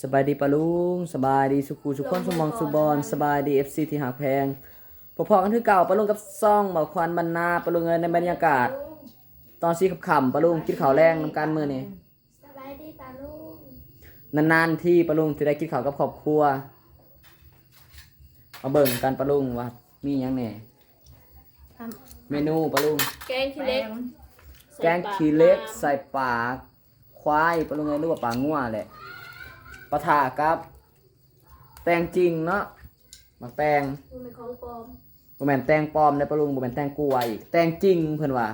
สบายดีปะลุงสบายดีสุขูสุขคนสมองสุบอลสบายดีเอฟซีที่หาแพงพอๆกันคือเก่าปะลุงกับซ่องเบาควันบรรณาปะลุงเอ้ยในบรรยากาศ ตอนซีขับขำๆปะลุงกินข้าวแรงนำการมือนี่สบายดีป่าลุงนานๆที่ปะลุงจะได้กินข้าวกับครอบครัวมาเบิ่งกันปะลุงว่ามีหยังแหน่เมนูปะลุงแกงขี้เล็กแกงขี้เล็กใส่ปลาควายปะลุงเอ้ยหรือว่าปลางัวแหละ ปลาถากับ แตงจริงเนาะมักแตงมันเป็นของปลอมบ่แม่นแตงปลอมได้อปะลุงบ่แม่นแตงกลัวอีกแตงจริงเพิ่นว่า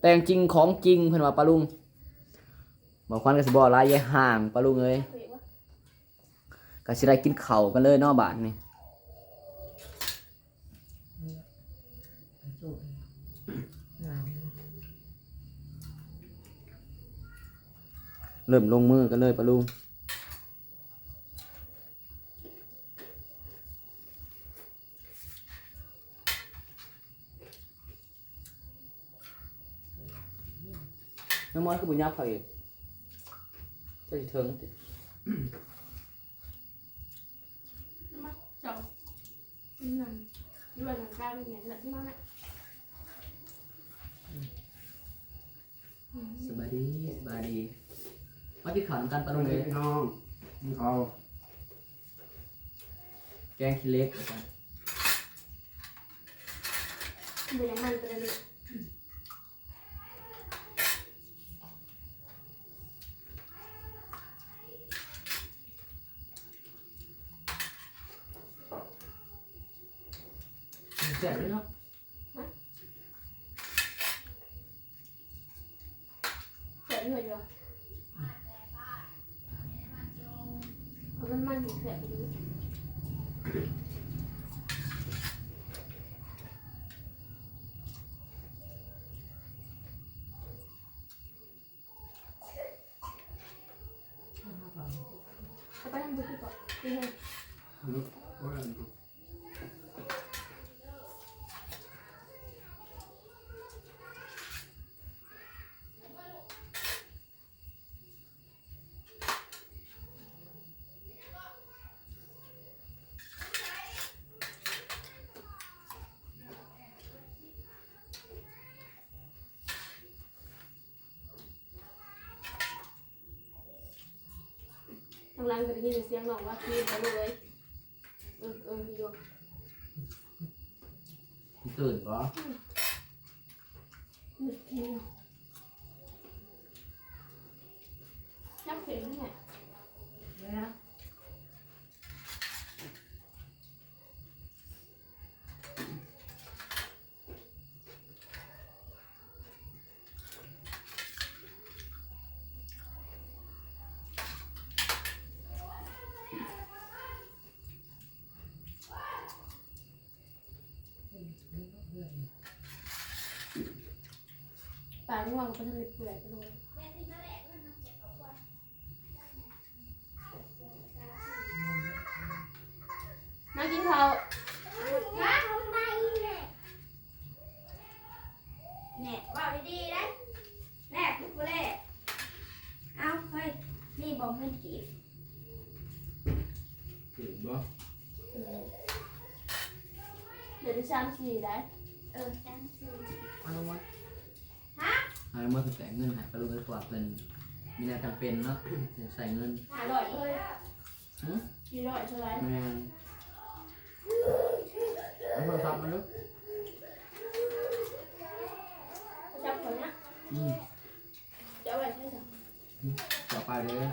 แตงจริงของจริงเพิ่นว่าปะลุงบ่ควันก็สิบ่หลายแย่ห่างปะลุงเอ้ย เฮ้ยวะก็สิได้กินข้าวกันเลยเนาะบาดนี้เริ่มลงมือกันเลยปะลุง น้ำมันคือบุญญาไผ่จะเทิงติมาเจานี่นั่นด้วยหนังกลางเนี่ยแหละที่นั่นแหละสบายดีสบายดีมากินข้าวนำกันปะลุงเอ้ยพี่น้องมึงเอาแกงขี้เล็กแล้วกันมันยังมันตัวนี้ เลยเนาะเสร็จเลยจ้ะเอามันมันอยู่เสร็จไปดูเอาไปทำบุญดีกว่าดีเลย ลูกว่าอะไรลูกทางหล่างก็ได้ยินเสียงน้องว่าคืนไปเลยเออเอออยู่ตื่นปะหนึ่งทีจับเข็มนี่แง่วงก็ทำเป็นเปื่อยไปเลยมากินข้าวเนี่ยว่าไปดีนะแน่ทุกคนเลยเอาเฮ้ยนี่บอกเงินกีบตื่นบ่เดี๋ยวจะชามสี่ได้เออจังสิเอาลงมาเอาลงมาคือแต่งเงินใหายปะลุงเลยกว่าเพิ่นมีแนวจำเป็นเนาะอยากใส่เงินอร่อยเลยหึกี่ร้อยเท่าไหรแม่นเอาโทรศัพท์มาลูกจับคนนะอืมเดี๋ยวเอาไว้ใช่ไหมต่อไปเลย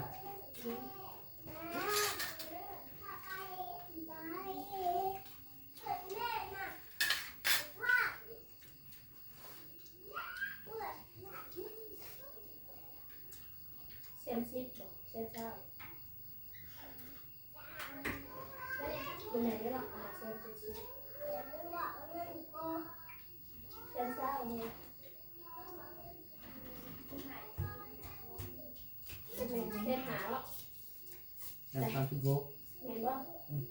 เซมซิปบอกเซมเจ้าเป็นไหนได้หรอกอ่าเซมซิปเซมเจ้าเนี่ยเป็นไหนเซมหาหรอก แรงตามทุกโบก เห็น ว่านสามสิบหกพันทหารว่าแสนเจ็ดสิบเด้นที่ทุกอืม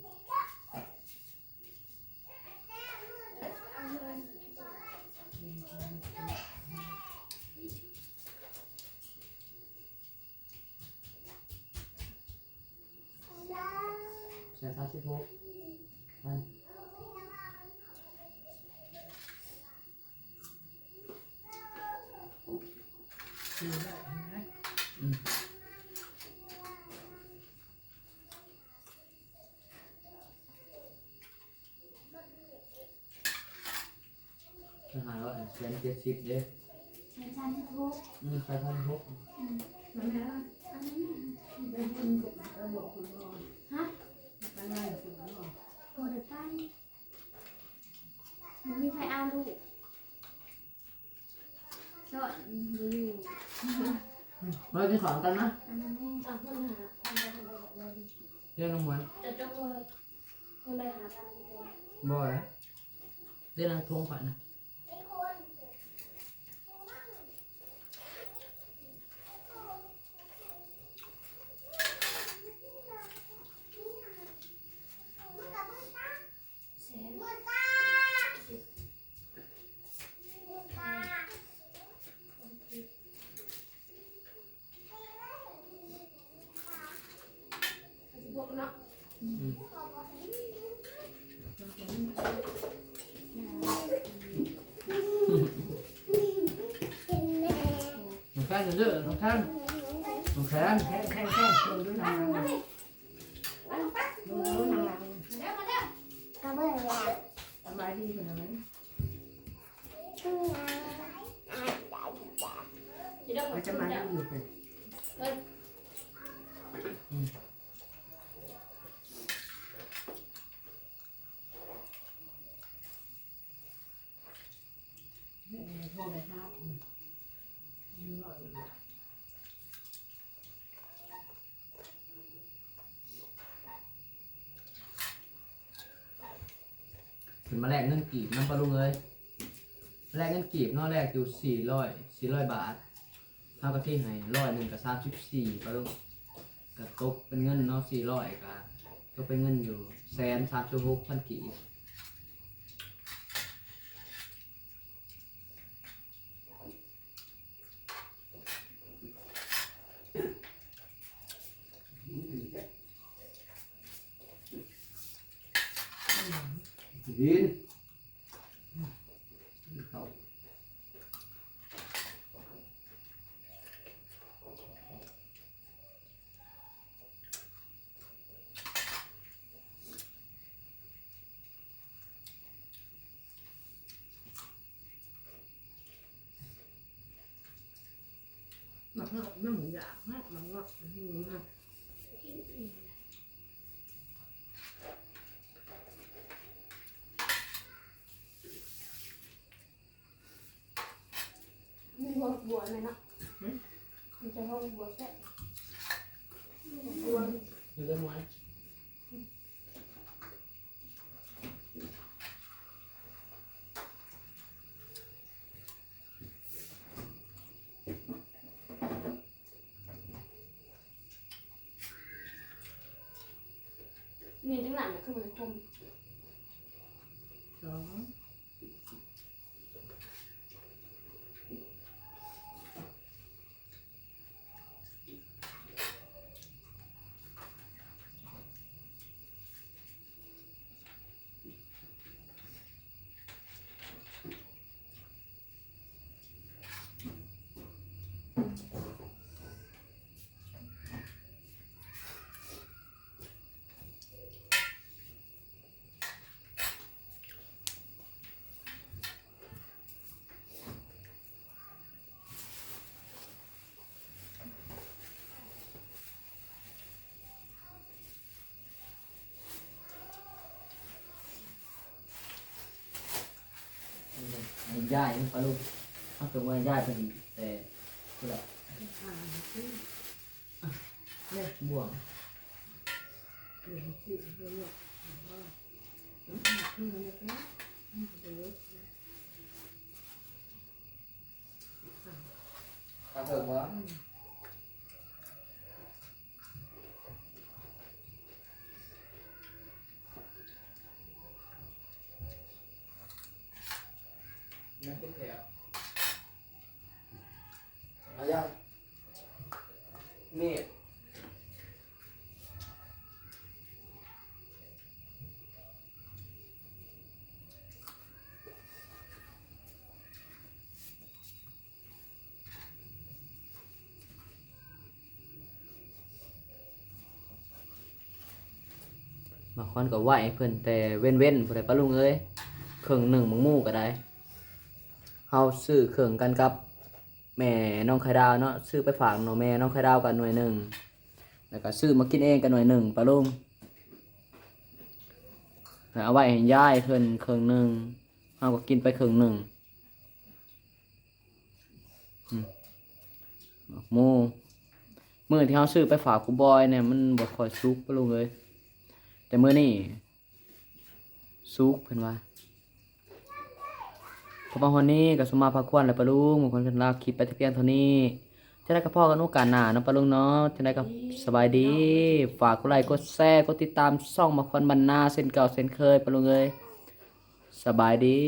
ใครพันหก แล้วแม่ล่ะอันนี้เป็นคนเออบอกคุณพ่อฮะ ไปไล่คุณพ่อ โกเดไปมันมีใครเอา ลูกสอนอยู่มากินของกันนะอันนั้นแม่ต่างคนหาทำไปทำไปแบบนั้นเรื่องน้องมวยจะจบเลยก็เลยหาทางที่ตัวบ่อยเรื่องน้ำทงขวัญนะ พวกเนาะอืมน้องแค้นเด้อน้องแค้นน้องแค้นแค่แค่แค่ดูดูนางดูดูนาง เดี๋ยวมาเด้อก ระเบื้องยาง สบายดีคนนั้น ทุ่งนาอาจจะ จะได้ขอ มัน จะ จะ มา มาอยู่กัน โทษเลยครับ ถึงมาแลกเงินกีบน้ำปลาลุงเลยแลกเงินกีบเนอกแลกอยู่สี่ร้อยสี่ร้อยบาทเท่ากับที่ให้ร้อยหนึ่งกับสามสิบสี่ปลาลุงกับตกเป็นเงินเนาะสี่ร้อยกับตกเป็นเงินอยู่แสนสามสิบหกพันกีบ มันก็ไม่หมูอยากนะมันก็หมูนะมีบัวบัวไหมนะมันจะห้องบัวแซ่บัว อยู่ได้ไหม นี่จังหนังคือมันทุ่ม สอง ไอ้ ย่ายนี่ปลาลุงถ้าเกิดว่าย่ายเป็นแต่คือแบบอ่าที่เนี่ยบ่วงเดี๋ยวที่เดี๋ยวเนี่ยว่าอืมอืมเนี่ยนะอืมเดี๋ยวถ้าเกิดว่า อืม ยังขึ้นแถวเอาย่ายมีด บางคนก็ไหวเพิ่นแต่เว้นเว้นผู้ใดปะลุงเอ้ยเครื่องหนึ่งมึงมู่ก็ได้เฮาซื้อเครื่องกันกับ แม่น้องไข่ดาวเนาะซื้อไปฝากหน่อแม่น้องไข่ดาวกันหน่วยหนึ่งแล้วก็ซื้อมากินเองกันหน่วยหนึ่งปะลุงแล้วเอาไว้ให้ย่ายเพิ่นเครื่องหนึ่งเฮาก็กินไปเครื่องหนึ่งมหมูมือที่เฮาซื้อไปฝากกูบอยเนี่ยมันบ่ค่อยสุกปะลุงเอ้ย แต่มื้อนี้ซุกเพิ่นว่าพอมาฮอนนี้กับสมมาพักควรและปะลุงบางคนกันลาคลิปไปแต่เพียงเท่านี้จะได้กับพ่อกันโอกาสหน้าเนาะปะลุงเนาะจะได้กับสบายดี ฝากกดไลค์กดแชร์กดติดตามช่องมาควันบรรณาเส้นเก่าเส้นเคยปะลุงเอ้ยสบายดี